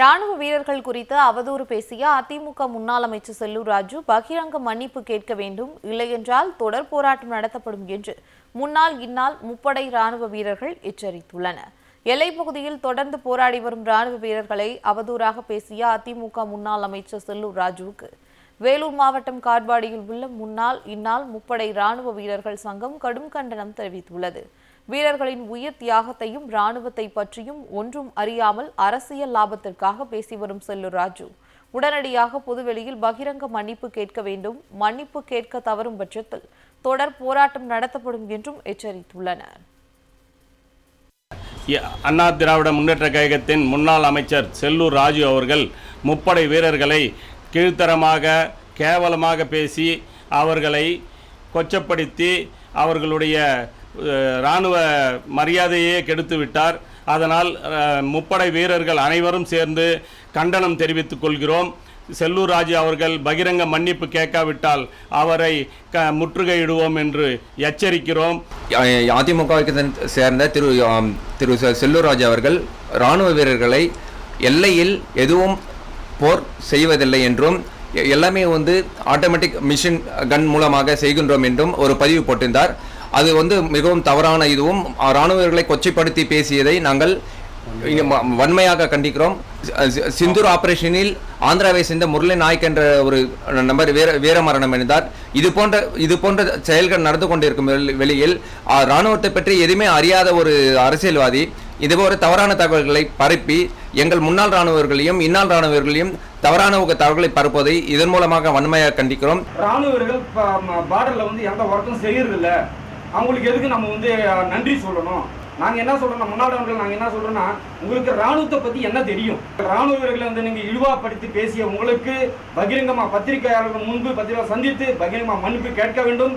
ராணுவ வீரர்கள் குறித்து அவதூறு பேசிய அதிமுக முன்னாள் அமைச்சர் செல்லூர் ராஜு பகிரங்க மன்னிப்பு கேட்க வேண்டும் இல்லையென்றால் தொடர் போராட்டம் நடத்தப்படும் என்று முன்னாள் இந்நாள் முப்படை ராணுவ வீரர்கள் எச்சரித்துள்ளனர். எல்லைப்பகுதியில் தொடர்ந்து போராடி வரும் ராணுவ வீரர்களை அவதூறாக பேசிய அதிமுக முன்னாள் அமைச்சர் செல்லூர் ராஜுவுக்கு. வேலூர் மாவட்டம் காட்பாடியில் உள்ள முன்னாள் இந்நாள் முப்படை ராணுவ வீரர்கள் சங்கம் கடும் கண்டனம் தெரிவித்துள்ளது. வீரர்களின் உயிர் தியாகத்தையும் ராணுவத்தை பற்றியும் ஒன்றும் அறியாமல் அரசியல் லாபத்திற்காக பேசி வரும் செல்லூர் ராஜு. உடனடியாக பொதுவெளியில் பகிரங்க மன்னிப்பு கேட்க வேண்டும் மன்னிப்பு கேட்க தவறும் பட்சத்தில் தொடர் போராட்டம் நடத்தப்படும் என்றும் எச்சரித்துள்ளனர். அண்ணா திராவிட முன்னேற்ற கழகத்தின் முன்னாள் அமைச்சர் செல்லூர் ராஜு அவர்கள் முப்படை வீரர்களை கீழ்த்தரமாக கேவலமாக பேசி அவர்களை கொச்சப்படுத்தி அவர்களுடைய இராணுவ மரியாதையே கெடுத்து விட்டார். அதனால் முப்படை வீரர்கள் அனைவரும் சேர்ந்து கண்டனம் தெரிவித்துக் கொள்கிறோம். செல்லூர் ராஜு அவர்கள் பகிரங்க மன்னிப்பு கேட்காவிட்டால் அவரை க முற்றுகையிடுவோம் என்று எச்சரிக்கிறோம். அதிமுகவுக்கு சேர்ந்த திரு திரு செல்லூர் ராஜு அவர்கள் இராணுவ வீரர்களை எல்லையில் எதுவும் போர் செய்வதில்லை என்றும் எ- எல்லாமே வந்து ஆட்டோமேட்டிக் மிஷின் கன் மூலமாக செய்கின்றோம் என்றும் ஒரு பதிவு போட்டிருந்தார். அது வந்து மிகவும் தவறான இதுவும் இராணுவர்களை கொச்சைப்படுத்தி பேசியதை நாங்கள் வன்மையாக கண்டிக்கிறோம். சிந்தூர் ஆபரேஷனில் ஆந்திராவை சேர்ந்த முரளி நாயக் என்ற ஒரு நபர் வீர வீர மரணம் அடைந்தார். இது போன்ற இது போன்ற செயல்கள் நடந்து கொண்டிருக்கும் வெளியில் இராணுவத்தை ராணுவத்தை பற்றி எதுவுமே அறியாத ஒரு அரசியல்வாதி இதுபோல தவறான தகவல்களை பரப்பி எங்கள் முன்னாள் ராணுவர்களையும் இந்நாள் ராணுவர்களையும் தவறான தகவல்களை பரப்புவதை இதன் மூலமாக வன்மையாக கண்டிக்கிறோம். ராணுவர்கள் பார்டர்ல வந்து எந்த ஒர்க்கும் செய்யறதில்லை. அவங்களுக்கு எதுக்கு நம்ம வந்து நன்றி சொல்லணும்? நாங்க என்ன சொல்றோம் முன்னாடி நாங்க என்ன சொல்றோம்னா உங்களுக்கு ராணுவத்தை பத்தி என்ன தெரியும்? இராணுவ வீரர்களை வந்து நீங்க இழிவாப்படுத்தி பேசிய உங்களுக்கு பகிரங்கமாக பத்திரிகையாளர்கள் முன்பு பத்திரிகை சந்தித்து பகிரங்கமாக மன்னிப்பு கேட்க வேண்டும்.